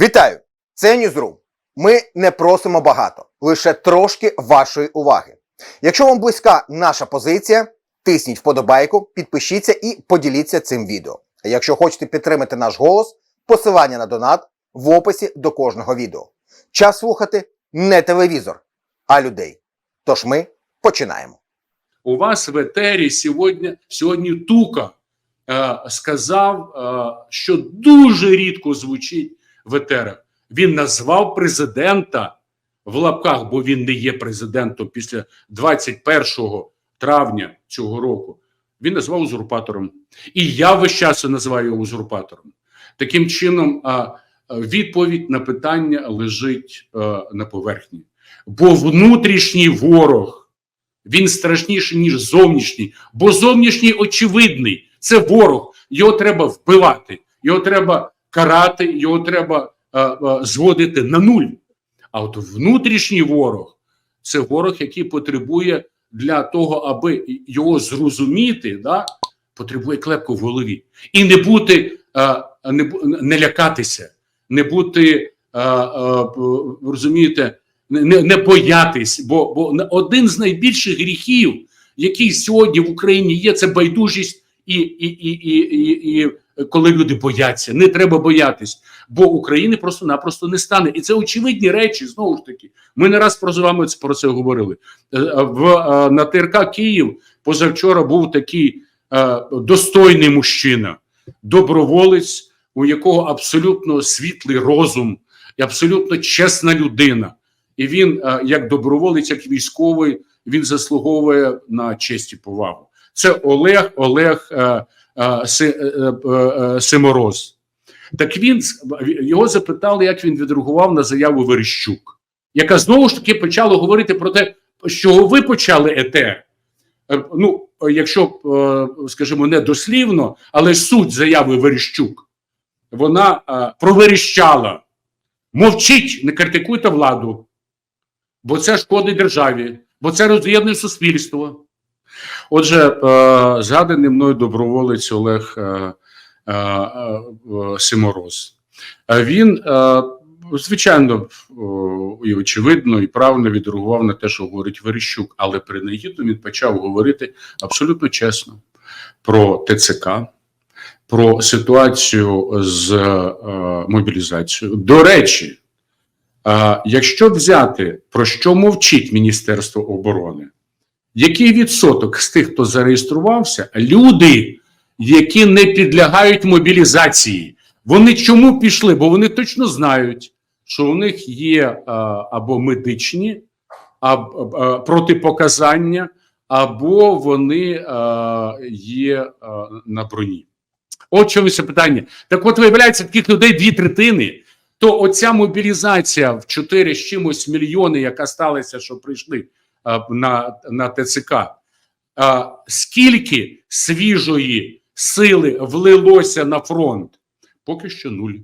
Вітаю! Це Ньюзрум. Ми не просимо багато, лише трошки вашої уваги. Якщо вам близька наша позиція, тисніть вподобайку, підпишіться і поділіться цим відео. А якщо хочете підтримати наш голос, посилання на донат в описі до кожного відео. Час слухати не телевізор, а людей. Тож ми починаємо. У вас в етері сьогодні, сьогодні Тука е, сказав, е, що дуже рідко звучить в. Він назвав президента в лапках, бо він не є президентом після 21 травня цього року. Він назвав узурпатором. І я весь час називаю його узурпатором. Таким чином, відповідь на питання лежить е, на поверхні. Бо внутрішній ворог він страшніший, ніж зовнішній, бо зовнішній очевидний це ворог. Його треба вбивати, його треба карати, його треба е, е, зводити на нуль. А от внутрішній ворог це ворог, який потребує для того, аби його зрозуміти, да, потребує клепку в голові. І не бути, е, не, не лякатися, не бути, розумієте, не, не боятись, бо, бо один з найбільших гріхів, який сьогодні в Україні є, це байдужість, і, і, і, і, і, і коли люди бояться, не треба боятись, бо України просто-напросто не стане. І це очевидні речі. Знову ж таки, ми не раз про з вами про це говорили. Е, е, В е, на ТРК Київ позавчора був такий достойний мужчина, доброволець, у якого абсолютно світлий розум і абсолютно чесна людина. І він, як доброволець, як військовий, він заслуговує на честь і повагу. Це Олег Олег Симороз. Так він його запитали, як він відреагував на заяву Верещук, яка знову ж таки почала говорити про те, з чого ви почали ЕТР. Е, Ну, е, якщо, е, скажімо, не дослівно, але суть заяви Верещук, вона е, проверещала. Мовчіть, не критикуйте владу, бо це шкодить державі, бо це роз'єднує суспільство. Отже, е, згаданий мною доброволець Олег е, е, е, Симороз. Е, Він, е, звичайно, і очевидно, і правильно відреагував на те, що говорить Верещук, але принагідно він почав говорити абсолютно чесно про ТЦК, про ситуацію з е, мобілізацією. До речі, е, якщо взяти про що мовчить Міністерство оборони, який відсоток з тих, хто зареєструвався, люди, які не підлягають мобілізації, вони чому пішли? Бо вони точно знають, що у них є або медичні аб, е, протипоказання, або вони є на броні. От чому це питання. Так от виявляється, таких людей дві третини. То оця мобілізація в 4 з чимось мільйони, яка сталася, що прийшли на, на ТЦК, скільки свіжої сили влилося на фронт? Поки що нуль.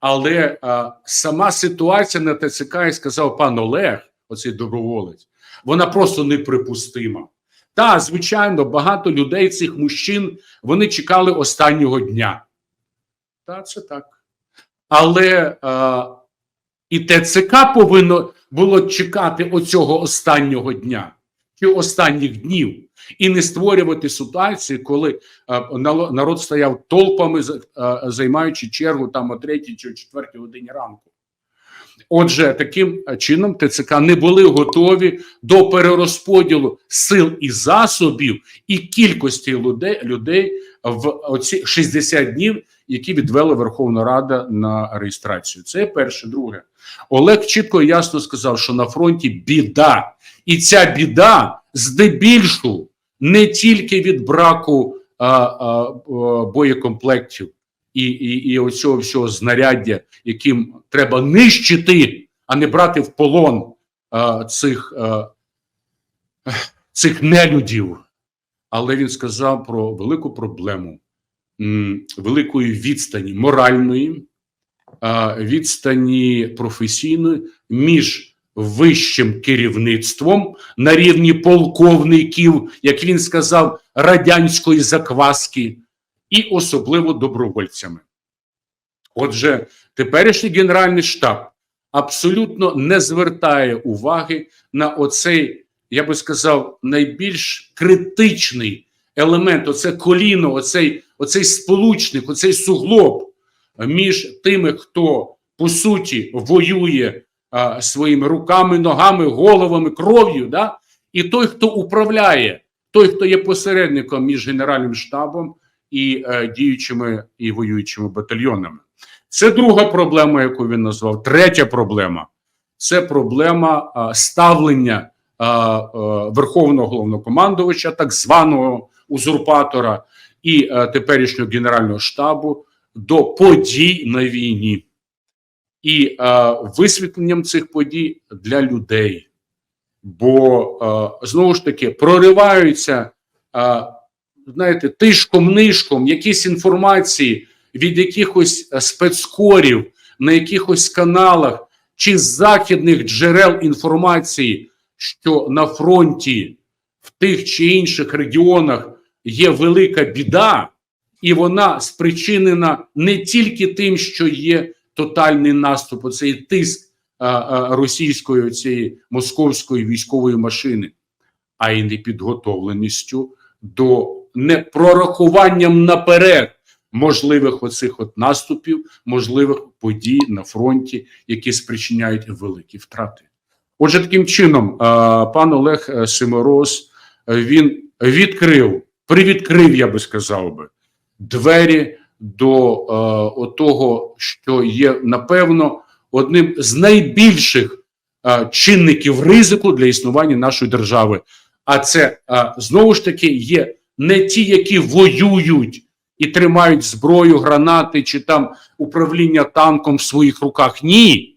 Але а, сама ситуація на ТЦК, і сказав пан Олег, оцей доброволець, вона просто неприпустима. Та, звичайно, багато людей, цих мужчин, вони чекали останнього дня. Та, це так. Але а, і ТЦК повинно було чекати оцього останнього дня чи останніх днів, і не створювати ситуацію, коли нало- народ стояв толпами, за- займаючи чергу там о третій чи о четвертій годині ранку. Отже, таким чином ТЦК не були готові до перерозподілу сил і засобів і кількості людей, людей в оці 60 днів, які відвела Верховна Рада на реєстрацію. Це перше. Друге, Олег чітко і ясно сказав, що на фронті біда, і ця біда здебільшу не тільки від браку а, а, боєкомплектів і, і, і оцього всього знаряддя, яким треба нищити, а не брати в полон а, цих, а, цих нелюдів. Але він сказав про велику проблему великої відстані моральної, відстані професійної між вищим керівництвом на рівні полковників, як він сказав, радянської закваски, і особливо добровольцями. Отже, теперішній Генеральний штаб абсолютно не звертає уваги на оцей, я би сказав, найбільш критичний елемент, оце коліно, оцей, оцей сполучник, оцей суглоб між тими, хто по суті воює а, своїми руками, ногами, головами, кров'ю, да? і той, хто управляє, той, хто є посередником між Генеральним штабом і е, діючими і воюючими батальйонами. Це друга проблема, яку він назвав. Третя проблема це проблема а, ставлення а, а, Верховного головнокомандувача, так званого узурпатора і а, теперішнього Генерального штабу до подій на війні і а, висвітленням цих подій для людей. Бо а, знову ж таки прориваються, а, знаєте, тишком-нишком якісь інформації від якихось е, спецкорів на якихось каналах чи з західних джерел інформації, що на фронті в тих чи інших регіонах є велика біда, і вона спричинена не тільки тим, що є тотальний наступ, оцей тиск а, а, російської цієї московської військової машини, а й непідготовленістю до непрорахуванням наперед можливих оцих от наступів, можливих подій на фронті, які спричиняють великі втрати. Отже, таким чином, пан Олег е, Симороз е, він відкрив, привідкрив, я би сказав би, двері до е, того, що є напевно одним з найбільших е, чинників ризику для існування нашої держави. А це е, знову ж таки є не ті, які воюють і тримають зброю, гранати чи там управління танком в своїх руках. Ні,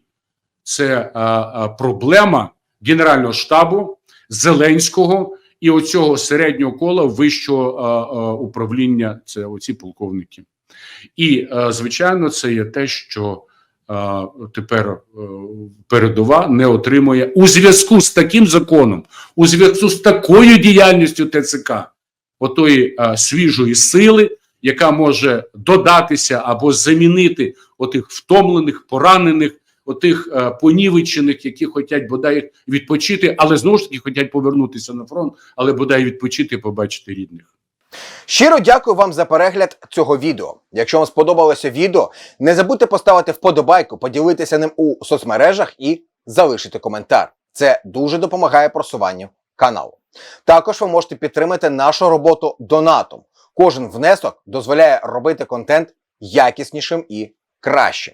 це е, е, проблема Генерального штабу Зеленського і оцього середнього кола вищого е, е, управління. Це оці полковники. І, е, звичайно, це є те, що е, тепер е, передова не отримує у зв'язку з таким законом, у зв'язку з такою діяльністю ТЦК, отої е, свіжої сили, яка може додатися або замінити отих втомлених, поранених, отих е, понівечених, які хочуть бодай відпочити, але знову ж таки хочуть повернутися на фронт, але бодай відпочити, побачити рідних. Щиро дякую вам за перегляд цього відео. Якщо вам сподобалося відео, не забудьте поставити вподобайку, поділитися ним у соцмережах і залишити коментар. Це дуже допомагає просуванню каналу. Також ви можете підтримати нашу роботу донатом. Кожен внесок дозволяє робити контент якіснішим і кращим.